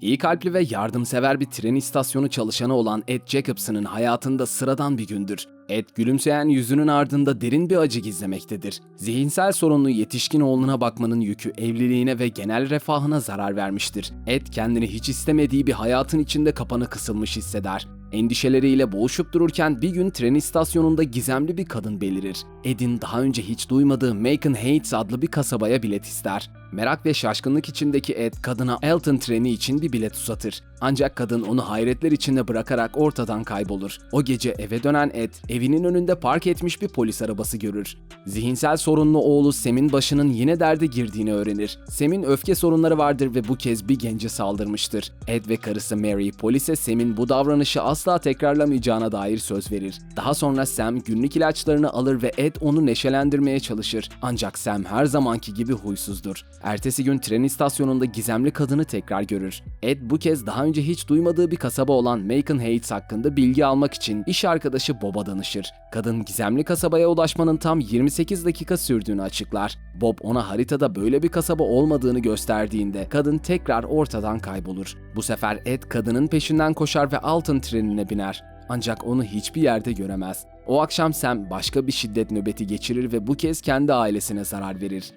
İyi kalpli ve yardımsever bir tren istasyonu çalışanı olan Ed Jacobson'ın hayatında sıradan bir gündür. Ed gülümseyen yüzünün ardında derin bir acı gizlemektedir. Zihinsel sorunlu yetişkin oğluna bakmanın yükü evliliğine ve genel refahına zarar vermiştir. Ed kendini hiç istemediği bir hayatın içinde kapanı kısılmış hisseder. Endişeleriyle boğuşup dururken bir gün tren istasyonunda gizemli bir kadın belirir. Ed'in daha önce hiç duymadığı Macon Heights adlı bir kasabaya bilet ister. Merak ve şaşkınlık içindeki Ed kadına Elton treni için bir bilet uzatır. Ancak kadın onu hayretler içinde bırakarak ortadan kaybolur. O gece eve dönen Ed, evinin önünde park etmiş bir polis arabası görür. Zihinsel sorunlu oğlu Sam'in başının yine derde girdiğini öğrenir. Sam'in öfke sorunları vardır ve bu kez bir gence saldırmıştır. Ed ve karısı Mary polise Sam'in bu davranışı asla tekrarlamayacağına dair söz verir. Daha sonra Sam günlük ilaçlarını alır ve Ed onu neşelendirmeye çalışır. Ancak Sam her zamanki gibi huysuzdur. Ertesi gün tren istasyonunda gizemli kadını tekrar görür. Ed bu kez daha önce hiç duymadığı bir kasaba olan Macon Heights hakkında bilgi almak için iş arkadaşı Bob'a danışır. Kadın gizemli kasabaya ulaşmanın tam 28 dakika sürdüğünü açıklar. Bob ona haritada böyle bir kasaba olmadığını gösterdiğinde kadın tekrar ortadan kaybolur. Bu sefer Ed kadının peşinden koşar ve altın trenine biner. Ancak onu hiçbir yerde göremez. O akşam Sam başka bir şiddet nöbeti geçirir ve bu kez kendi ailesine zarar verir.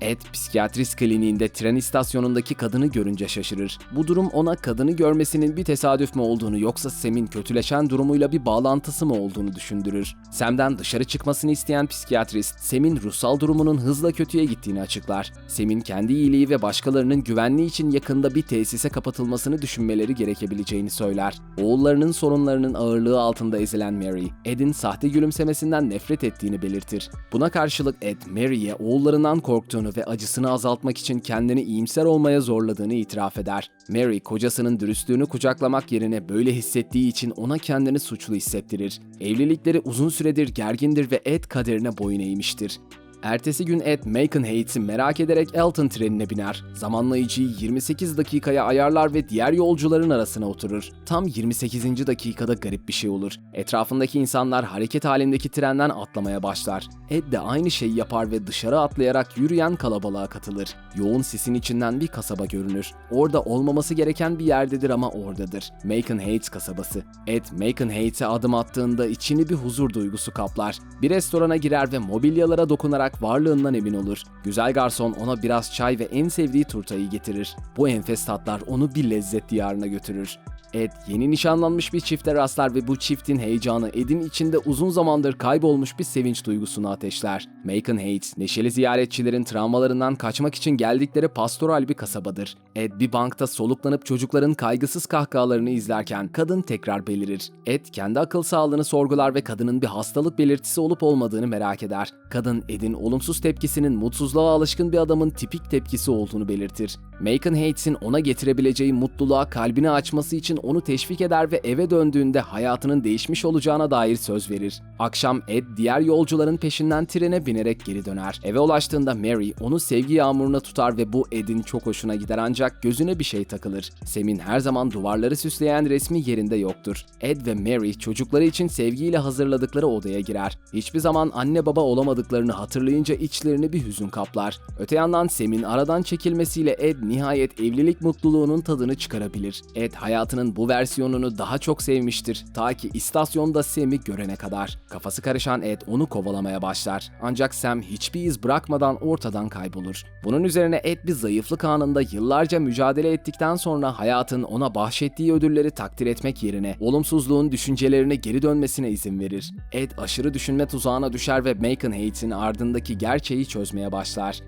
Ed, psikiyatrist kliniğinde tren istasyonundaki kadını görünce şaşırır. Bu durum ona kadını görmesinin bir tesadüf mü olduğunu yoksa Sam'in kötüleşen durumuyla bir bağlantısı mı olduğunu düşündürür. Sam'den dışarı çıkmasını isteyen psikiyatrist, Sam'in ruhsal durumunun hızla kötüye gittiğini açıklar. Sam'in kendi iyiliği ve başkalarının güvenliği için yakında bir tesise kapatılmasını düşünmeleri gerekebileceğini söyler. Oğullarının sorunlarının ağırlığı altında ezilen Mary, Ed'in sahte gülümsemesinden nefret ettiğini belirtir. Buna karşılık Ed, Mary'e oğullarından korktuğunu ve acısını azaltmak için kendini iyimser olmaya zorladığını itiraf eder. Mary, kocasının dürüstlüğünü kucaklamak yerine böyle hissettiği için ona kendini suçlu hissettirir. Evlilikleri uzun süredir gergindir ve Ed kaderine boyun eğmiştir. Ertesi gün Ed, Heights'i merak ederek Elton trenine biner. Zamanlayıcıyı 28 dakikaya ayarlar ve diğer yolcuların arasına oturur. Tam 28. dakikada garip bir şey olur. Etrafındaki insanlar hareket halindeki trenden atlamaya başlar. Ed de aynı şeyi yapar ve dışarı atlayarak yürüyen kalabalığa katılır. Yoğun sisin içinden bir kasaba görünür. Orada olmaması gereken bir yerdedir ama oradadır. Heights kasabası. Ed, Heights'e adım attığında içini bir huzur duygusu kaplar. Bir restorana girer ve mobilyalara dokunarak varlığından emin olur. Güzel garson ona biraz çay ve en sevdiği turtayı getirir. Bu enfes tatlar onu bir lezzet diyarına götürür. Ed yeni nişanlanmış bir çifte rastlar ve bu çiftin heyecanı Ed'in içinde uzun zamandır kaybolmuş bir sevinç duygusunu ateşler. Macon Heights, neşeli ziyaretçilerin travmalarından kaçmak için geldikleri pastoral bir kasabadır. Ed bir bankta soluklanıp çocukların kaygısız kahkahalarını izlerken kadın tekrar belirir. Ed kendi akıl sağlığını sorgular ve kadının bir hastalık belirtisi olup olmadığını merak eder. Kadın Ed'in olumsuz tepkisinin mutsuzluğa alışkın bir adamın tipik tepkisi olduğunu belirtir. Macon Heights'in ona getirebileceği mutluluğa kalbini açması için onu teşvik eder ve eve döndüğünde hayatının değişmiş olacağına dair söz verir. Akşam Ed diğer yolcuların peşinden trene binerek geri döner. Eve ulaştığında Mary onu sevgi yağmuruna tutar ve bu Ed'in çok hoşuna gider ancak gözüne bir şey takılır. Sam'in her zaman duvarları süsleyen resmi yerinde yoktur. Ed ve Mary çocukları için sevgiyle hazırladıkları odaya girer. Hiçbir zaman anne baba olamadıklarını hatırlayınca içlerini bir hüzün kaplar. Öte yandan Sam'in aradan çekilmesiyle Ed nihayet evlilik mutluluğunun tadını çıkarabilir. Ed hayatının bu versiyonunu daha çok sevmiştir ta ki istasyonda Sam'i görene kadar. Kafası karışan Ed onu kovalamaya başlar. Ancak Sam hiçbir iz bırakmadan ortadan kaybolur. Bunun üzerine Ed bir zayıflık anında yıllarca mücadele ettikten sonra hayatın ona bahşettiği ödülleri takdir etmek yerine olumsuzluğun düşüncelerine geri dönmesine izin verir. Ed aşırı düşünme tuzağına düşer ve Macon Heights'in ardındaki gerçeği çözmeye başlar.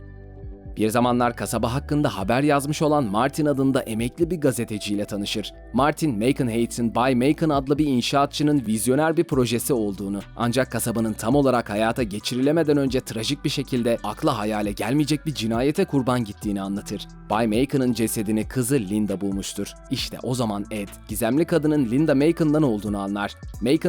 Bir zamanlar kasaba hakkında haber yazmış olan Martin adında emekli bir gazeteciyle tanışır. Martin, Macon Heights'in Bay Macon adlı bir inşaatçının vizyoner bir projesi olduğunu, ancak kasabanın tam olarak hayata geçirilemeden önce trajik bir şekilde akla hayale gelmeyecek bir cinayete kurban gittiğini anlatır. Bay Macon'ın cesedini kızı Linda bulmuştur. İşte o zaman Ed, gizemli kadının Linda Macon'dan olduğunu anlar.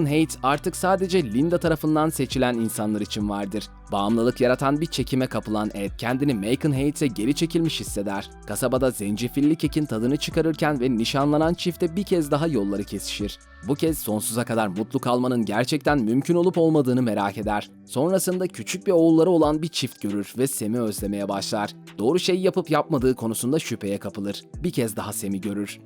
Heights artık sadece Linda tarafından seçilen insanlar için vardır. Bağımlılık yaratan bir çekime kapılan Ed kendini Macon Hayes'e geri çekilmiş hisseder. Kasabada zencefilli kekin tadını çıkarırken ve nişanlanan çifte bir kez daha yolları kesişir. Bu kez sonsuza kadar mutlu kalmanın gerçekten mümkün olup olmadığını merak eder. Sonrasında küçük bir oğulları olan bir çift görür ve Sam'i özlemeye başlar. Doğru şey yapıp yapmadığı konusunda şüpheye kapılır. Bir kez daha Sam'i görür.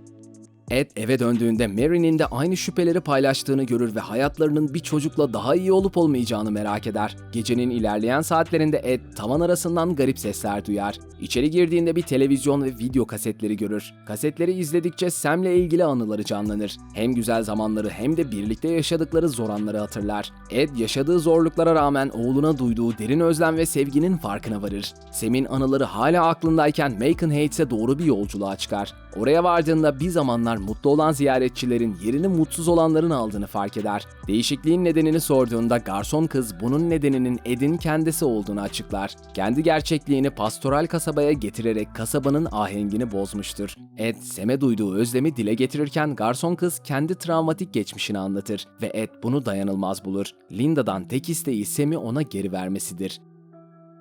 Ed eve döndüğünde Mary'nin de aynı şüpheleri paylaştığını görür ve hayatlarının bir çocukla daha iyi olup olmayacağını merak eder. Gecenin ilerleyen saatlerinde Ed tavan arasından garip sesler duyar. İçeri girdiğinde bir televizyon ve video kasetleri görür. Kasetleri izledikçe Sam'le ilgili anıları canlanır. Hem güzel zamanları hem de birlikte yaşadıkları zor anları hatırlar. Ed yaşadığı zorluklara rağmen oğluna duyduğu derin özlem ve sevginin farkına varır. Sam'in anıları hala aklındayken Macon Hates'e doğru bir yolculuğa çıkar. Oraya vardığında bir zamanlar mutlu olan ziyaretçilerin yerini mutsuz olanların aldığını fark eder. Değişikliğin nedenini sorduğunda garson kız bunun nedeninin Ed'in kendisi olduğunu açıklar. Kendi gerçekliğini pastoral kasabaya getirerek kasabanın ahengini bozmuştur. Ed, Sam'e duyduğu özlemi dile getirirken garson kız kendi travmatik geçmişini anlatır ve Ed bunu dayanılmaz bulur. Linda'dan tek isteği Sam'i ona geri vermesidir.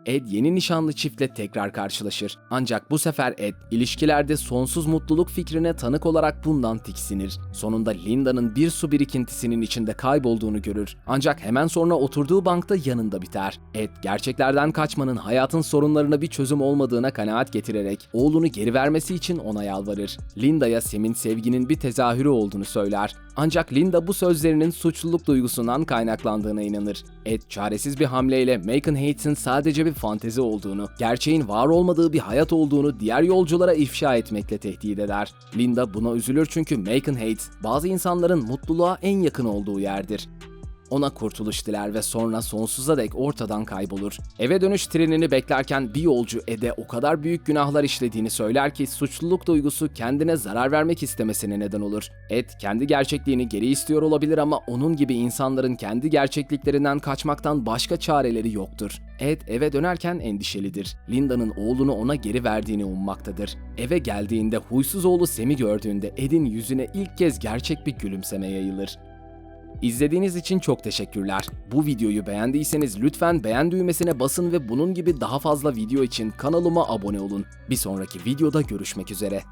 Ed yeni nişanlı çiftle tekrar karşılaşır. Ancak bu sefer Ed ilişkilerde sonsuz mutluluk fikrine tanık olarak bundan tiksinir. Sonunda Linda'nın bir su birikintisinin içinde kaybolduğunu görür. Ancak hemen sonra oturduğu bankta yanında biter. Ed gerçeklerden kaçmanın hayatın sorunlarına bir çözüm olmadığına kanaat getirerek oğlunu geri vermesi için ona yalvarır. Linda'ya Sam'in sevginin bir tezahürü olduğunu söyler. Ancak Linda bu sözlerinin suçluluk duygusundan kaynaklandığına inanır. Ed çaresiz bir hamleyle Macon Hates'in sadece bir fantezi olduğunu, gerçeğin var olmadığı bir hayat olduğunu diğer yolculara ifşa etmekle tehdit eder. Linda buna üzülür çünkü Macon Hates bazı insanların mutluluğa en yakın olduğu yerdir. Ona kurtuluş diler ve sonra sonsuza dek ortadan kaybolur. Eve dönüş trenini beklerken bir yolcu Ed'e o kadar büyük günahlar işlediğini söyler ki suçluluk duygusu kendine zarar vermek istemesine neden olur. Ed kendi gerçekliğini geri istiyor olabilir ama onun gibi insanların kendi gerçekliklerinden kaçmaktan başka çareleri yoktur. Ed eve dönerken endişelidir. Linda'nın oğlunu ona geri verdiğini ummaktadır. Eve geldiğinde huysuz oğlu Sam'i gördüğünde Ed'in yüzüne ilk kez gerçek bir gülümseme yayılır. İzlediğiniz için çok teşekkürler. Bu videoyu beğendiyseniz lütfen beğen düğmesine basın ve bunun gibi daha fazla video için kanalıma abone olun. Bir sonraki videoda görüşmek üzere.